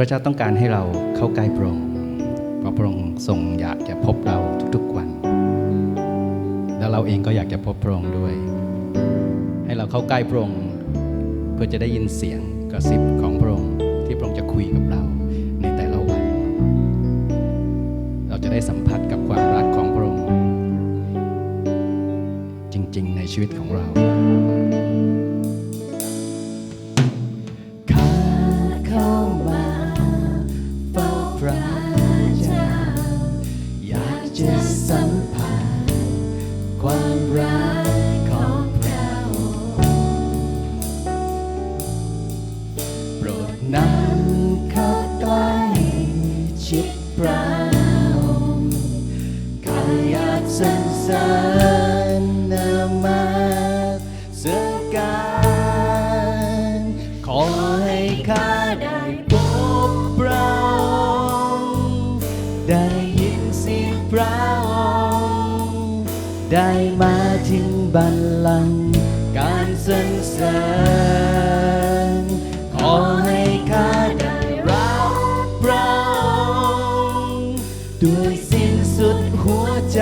พระเจ้าต้องการให้เราเข้าใกล้พระองค์เพราะพระองค์ทรงอยากจะพบเราทุกๆวัน แล้วเราเองก็อยากจะพบพระองค์ด้วย ให้เราเข้าใกล้พระองค์เพื่อจะได้ยินเสียงกระซิบของพระองค์ที่พระองค์จะคุยกับเราในแต่ละวัน เราจะได้สัมผัสกับความรักของพระองค์จริงๆ ในชีวิตของเรา ได้ยินเสียงพระองค์ได้มาถึงบัลลังก์การสรรเสริญขอให้ข้าได้รับพระองค์ด้วยสิ้นสุดหัวใจ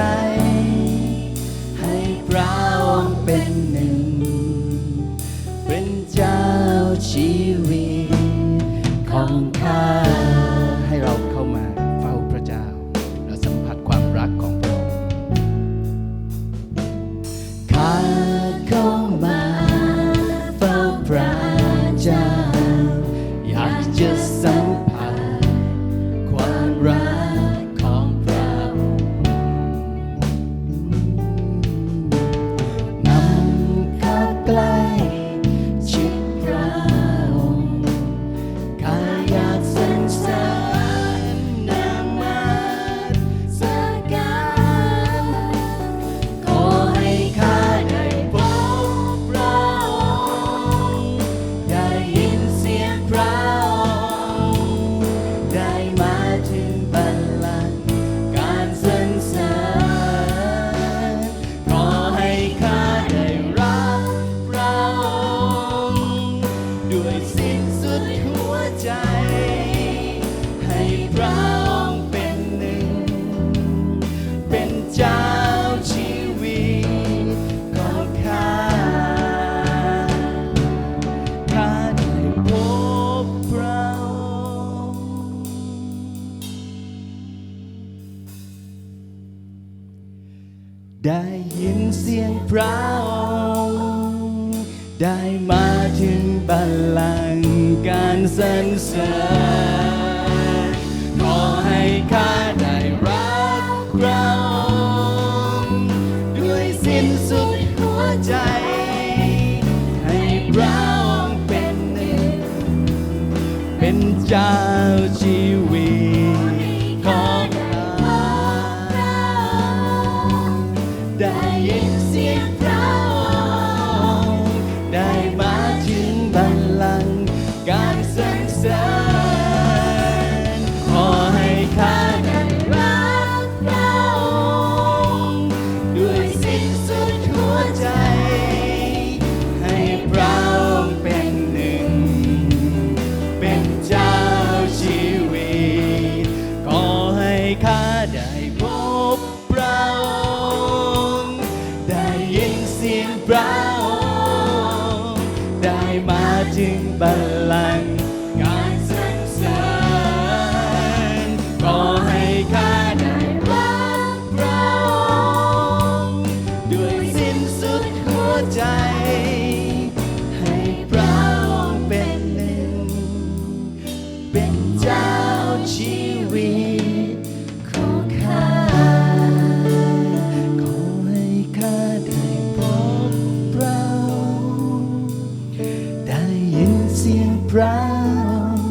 ด้วยสิ้นสุดหัวใจ ให้พระองค์เป็นหนึ่ง เป็นเจ้าชีวิตของข้าข้าได้พบพระองค์ได้ยินเสียงพระองค์ ได้มาถึงบัลลังก์การสรรเสริญขอให้ข้าได้รักเราด้วยสิ้นสุดหัวใจ ให้เราเป็นหนึ่งเป็นใจ เราได้มาถึงบัลลังก์การสรรเสริญขอให้ข้าได้รับเราด้วยสิ้นสุดหัวใจ เระองค์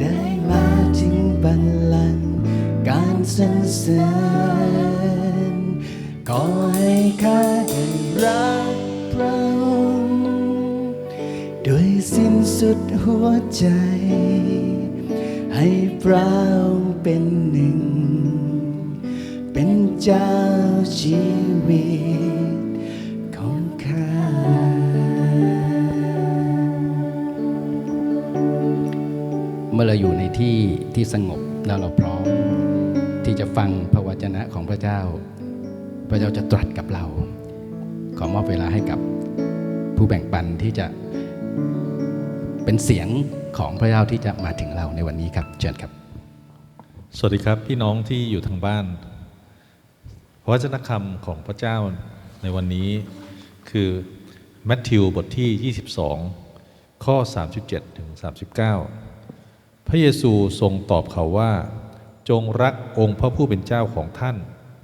ได้มาถึงบัลลังก์การสรรเสริญขอให้ข้าได้รักพระองค์ด้วยสิ้นสุดหัวใจ ให้พระองค์เป็นหนึ่ง เป็นเจ้าชีวิต เมื่อเราอยู่ในที่ที่สงบแล้วเราพร้อม ที่จะฟังพระวจนะของพระเจ้า พระเจ้าจะตรัสกับเรา ขอมอบเวลาให้กับผู้แบ่งปันที่จะเป็นเสียงของพระเจ้าที่จะมาถึงเราในวันนี้ครับเชิญครับ สวัสดีครับพี่น้องที่อยู่ทางบ้าน พระวจนะคำของพระเจ้าในวันนี้คือมัทธิวบทที่ 22 ข้อ 37ถึง39 พระเยซูทรงตอบเขาว่า จงรักองค์พระผู้เป็นเจ้าของท่าน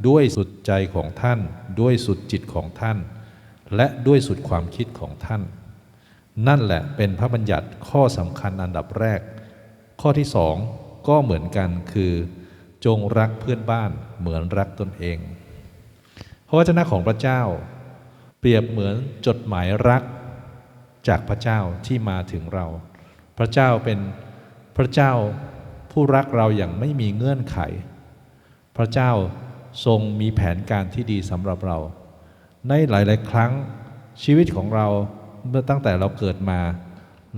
ด้วยสุดใจของท่าน ด้วยสุดจิตของท่าน และด้วยสุดความคิดของท่าน นั่นแหละเป็นพระบัญญัติข้อสำคัญอันดับแรก ข้อที่สองก็เหมือนกันคือ จงรักเพื่อนบ้านเหมือนรักตนเอง พระวจนะของพระเจ้า เปรียบเหมือนจดหมายรักจากพระเจ้าที่มาถึงเรา พระเจ้าเป็น ระเจ้าผู้รักเราอย่างไม่มีเงื่อนไข พระเจ้าทรงมีแผนการที่ดีสำหรับเรา ในหลาย ๆ ครั้งชีวิตของเราเมื่อตั้งแต่เราเกิดมา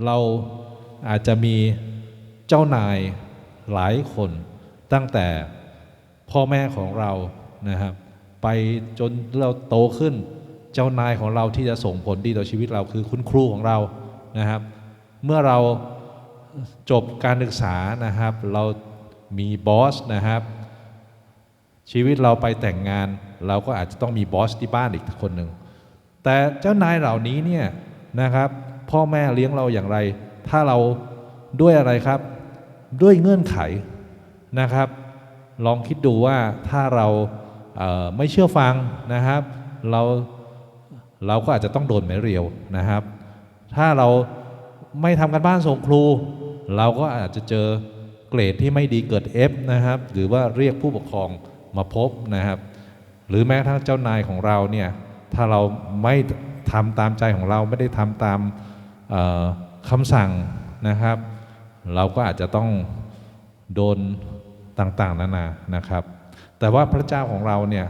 เราอาจจะมีเจ้านายหลายคนตั้งแต่พ่อแม่ของเรานะครับไปจนเราโตขึ้นเจ้านายของเราที่จะส่งผลดีต่อชีวิตเราคือคุณครูของเรานะครับ เมื่อเรา จบการศึกษานะครับ เรามีบอสนะครับ ชีวิตเราไปแต่งงาน เราก็อาจจะต้องมีบอสที่บ้านอีกคนหนึ่งแต่เจ้านายเหล่านี้เนี่ยนะครับ พ่อแม่เลี้ยงเราอย่างไร ถ้าเราด้วยอะไรครับ ด้วยเงื่อนไขนะครับ ลองคิดดูว่าถ้าเราเไม่เชื่อฟังนะครับ เราเราก็อาจจะต้องโดนหมายเรียวนะครับ ถ้าเราไม่ทำกันบ้านส่งครู เราก็อาจจะเจอเกรดที่ไม่ดีเกิด F นะครับ หรือว่าเรียกผู้ปกครองมาพบนะครับ หรือแม้ทั่งเจ้านายของเราเนี่ยถ้าเราไม่ทำตามใจของเราไม่ได้ทำตามเอ่อคำสั่งนะครับ เราก็อาจจะต้องโดนต่างๆนานานะครับ แต่ว่าพระเจ้าของเราเนี่ย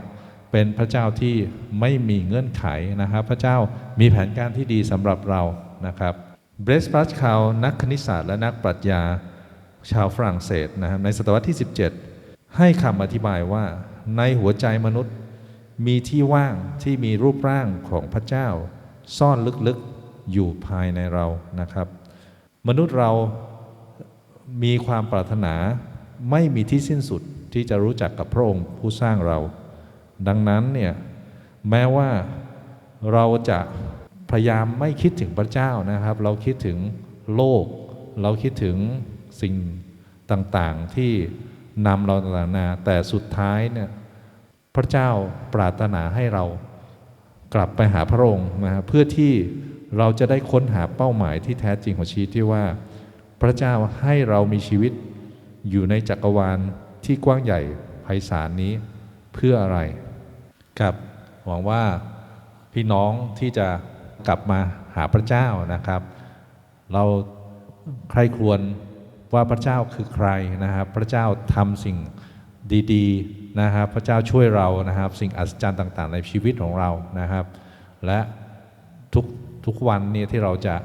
เป็นพระเจ้าที่ไม่มีเงื่อนไขนะครับ พระเจ้ามีแผนการที่ดีสำหรับเรานะครับ เบรสปัสคาวนักคณิตศาสตร์และนักปรัชญาชาวฝรั่งเศสนะครับในศตวรรษที่ 17 ให้คำอธิบายว่าในหัวใจมนุษย์มีที่ว่างที่มีรูปร่างของพระเจ้า ซ่อนลึกๆอยู่ภายในเรานะครับ มนุษย์เรามีความปรารถนาไม่มีที่สิ้นสุดที่จะรู้จักกับพระองค์ผู้สร้างเรา ดังนั้นเนี่ยแม้ว่าเราจะ พยายามไม่คิดถึงพระเจ้านะครับ เราคิดถึงโลก เราคิดถึงสิ่งต่างๆที่นำเราต่างๆนาแต่สุดท้ายเนี่ยพระเจ้าปรารถนาให้เรากลับไปหาพระองค์นะครับเพื่อที่เราจะได้ค้นหาเป้าหมายที่แท้จริงของชีวิตที่ว่า พระเจ้าให้เรามีชีวิตอยู่ในจักรวาลที่กว้างใหญ่ไพศาลนี้เพื่ออะไรครับหวังว่าพี่น้องที่จะ กลับมาหาพระเจ้านะครับ เราใครควรว่าพระเจ้าคือใครนะครับ พระเจ้าทำสิ่งดีๆนะครับ พระเจ้าช่วยเรานะครับ สิ่งอัศจรรย์ต่าง ๆ ในชีวิตของเรานะครับ และทุกทุกวันเนี่ยที่เราจะ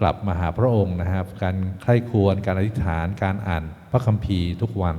กลับมาหาพระองค์นะครับ การใคร่ควรการอธิษฐานการอ่านพระคัมภีร์ทุกวัน